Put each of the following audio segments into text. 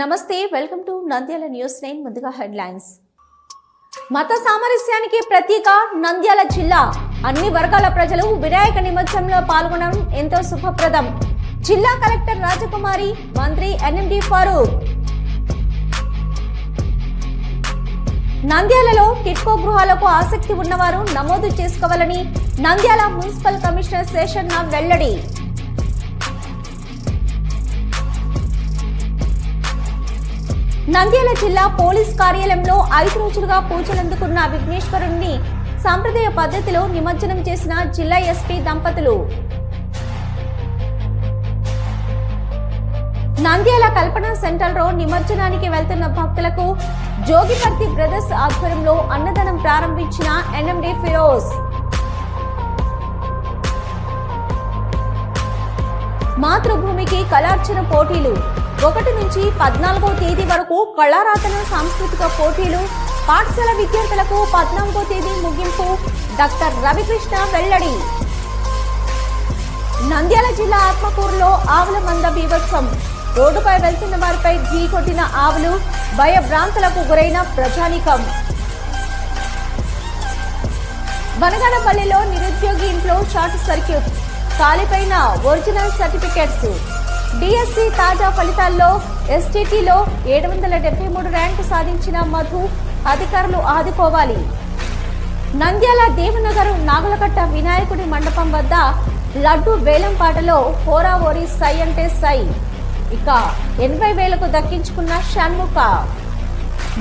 నమస్తే welcome to Nandyal news nine ముందుగా headlines. మత సామరస్యానికి ప్రతీక నంద్యాల జిల్లా. అన్ని వర్గాల ప్రజలు వినాయక నిమజ్జనంలో పాల్గొనడం ఎంతో శుభప్రదం. జిల్లా కలెక్టర్ రాజకుమారి మంత్రి ఎన్ఎండి ఫారూక్. నంద్యాలలో టిట్కో గృహాలకు ఆసక్తి ఉన్నవారు నమోదు చేసుకోవాలని నంద్యాల మున్సిపల్ కమిషనర్ శేషన్న వెల్లడి. నంద్యాల జిల్లా పోలీస్ కార్యాలయంలో ఐదు రోజులుగా పూజలందుకున్న విఘ్నేశ్వరుణ్ణి సాంప్రదాయ పద్ధతిలో నిమజ్జనం చేసిన జిల్లా ఎస్పీ దంపతులు. నంద్యాల కల్పన సెంటర్లో నిమజ్జనానికి వెళ్తున్న భక్తులకు జోగిపర్తి బ్రదర్స్ ఆధ్వర్యంలో అన్నదానం ప్రారంభించిన ఎన్ఎండి ఫిరోజ్. మాతృభూమికి కళార్చన పోటీలు. ఒకటి నుంచి పద్నాలుగో తేదీ వరకు కళారాధన సాంస్కృతిక పోటీలు పాఠశాల విద్యార్థులకు పద్నాలుగో తేదీ ముగింపు. డాక్టర్ రవికృష్ణ వెల్లడి. నంద్యాల జిల్లా ఆత్మకూరులో ఆవుల మంద బీభత్సం. రోడ్డుపై వెళ్తున్న వారిపై ఢీ కొట్టిన ఆవులు భయభ్రాంతులకు గురైన ప్రజానికం. వనగడపల్లిలో నిరుద్యోగి ఇంట్లో షార్ట్ సర్క్యూట్. కాలిపైన ఒరిజినల్ సర్టిఫికెట్స్. డిఎస్సి తాజా ఫలితాల్లో ఎస్టీటీలో ఏడు వందల డెబ్బై మూడు ర్యాంకు సాధించిన మధు అధికారులు ఆదుకోవాలి. నంద్యాల దేవనగర్ నాగులకట్ట వినాయకుడి మండపం వద్ద లడ్డు వేలంపాటలో హోరా ఓరి సై అంటే సై. ఇక ఎనభై వేలకు దక్కించుకున్న షణ్ముఖ.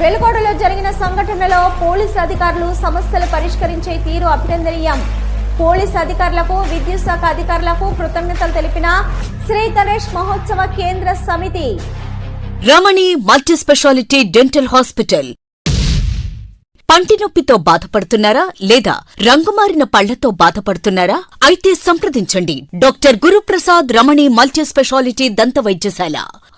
వెలుగొడలో జరిగిన సంఘటనలో పోలీసు అధికారులు సమస్యలు పరిష్కరించే తీరు అభినందనీయం. పోలీస్ అధికారులకు విద్యుత్ శాఖ అధికారులకు కృతజ్ఞతలు తెలిపిన శ్రీ గణేష్ మహోత్సవ కేంద్ర సమితి. Ramani multi speciality dental hospital. పంటి నొప్పితో బాధపడుతున్నారా లేదా రంగుమారిన పళ్ళతో బాధపడుతున్నారా? అయితే సంప్రదించండి. Doctor Guruprasad Ramani multi speciality దంత వైద్యశాల.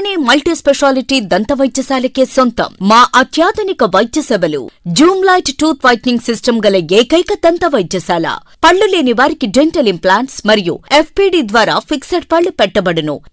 మల్టీ స్పెషాలిటీ దంత వైద్యశాలకే సొంతం. మా అత్యాధునిక వైద్య సేవలు Zoom light tooth whitening system గల ఏకైక దంత వైద్యశాల పళ్ళు లేని వారికి డెంటల్ ఇంప్లాంట్స్ మరియు ఎఫ్పీడీ ద్వారా ఫిక్సెడ్ పళ్ళు పెట్టబడును.